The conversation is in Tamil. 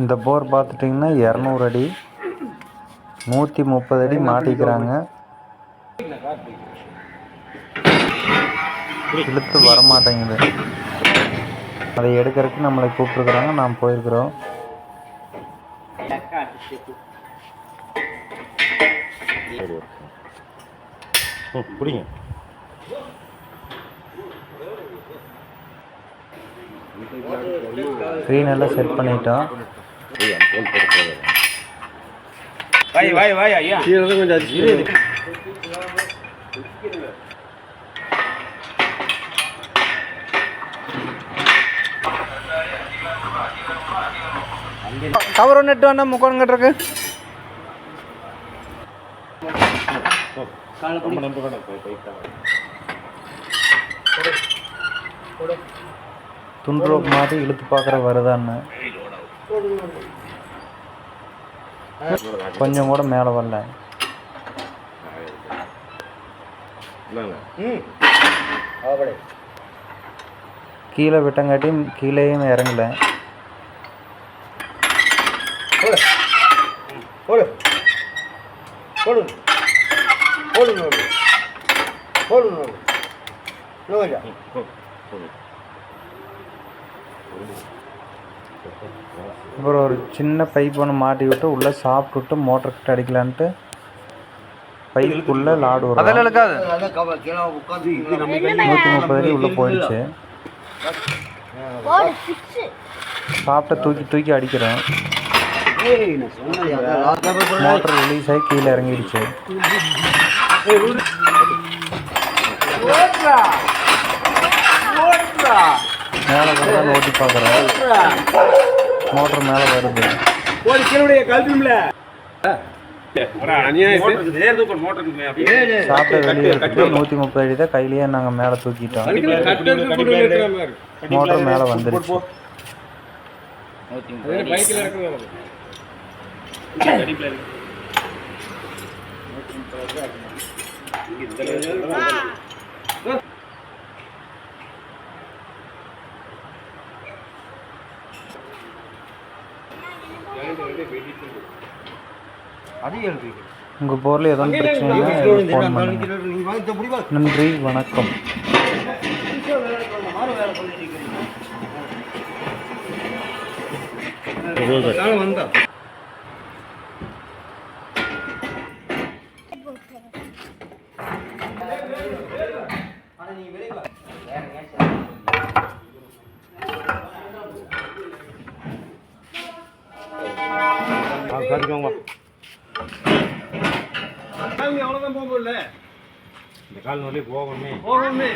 இந்த போர் பார்த்துட்டிங்கன்னா இரநூறு அடி நூற்றி முப்பது அடி மாட்டிக்கிறாங்க. இழுத்து வரமாட்டேங்குது. அதை எடுக்கிறதுக்கு நம்மளை கூப்பிட்ருக்குறாங்க நாம் போயிருக்கிறோம். பிடிங்க. ஸ்க்ரீன் எல்லாம் செட் பண்ணிட்டோம் வாய் வாய் வாய் ஐயா. கீழே கொஞ்சம் அடிச்சு கவர் ஒன்று எட்டு வேண்டாம் முக்கோணம் கட்டுறக்கு ரொம்ப நம்ப வேணாம் போய் போயிட்டாங்க துண்டு மாதிரி இழுத்து பார்க்குற வருதான்னு. கொஞ்சம் கூட மேலே வரல. கீழே விட்டங்காட்டியும் கீழேயும் இறங்கல. போடு. போடு. போடு. நோடு போடு. நோடு நோஜா அப்புறம் ஒரு சின்ன பைப் ஒன்று மாட்டி விட்டு உள்ளே சாப்பிட்டுட்டு மோட்டர் கிட்ட அடிக்கலான்ட்டு பைப்புக்குள்ளே லாடு வரும். நூற்றி முப்பது அடி உள்ளே போயிடுச்சு. சாப்பிட்ட தூக்கி தூக்கி அடிக்கிறோம் மோட்டர் ரிலீஸ் ஆகி கீழே இறங்கிடுச்சு. மேலே வந்து ஓட்டி பார்க்குறேன். மோட்டர் மேலே வருது. ஒரு கீழே கல்விம்ல சாப்பிட்ட வெளியே எடுத்துட்டு நூற்றி முப்பது அடி தான் கையிலேயே நாங்கள் மேலே தூக்கிட்டோம். மோட்டர் மேலே வந்துருச்சு. உங்கள் போரில் ஃபோன் பண்ணுங்க. நன்றி வணக்கம். வந்தா. காட்டிக்கோங்க அவ்வளோதான் போக முடியல. இந்த கால் நொல்லி போகணுமே. போகணுமே.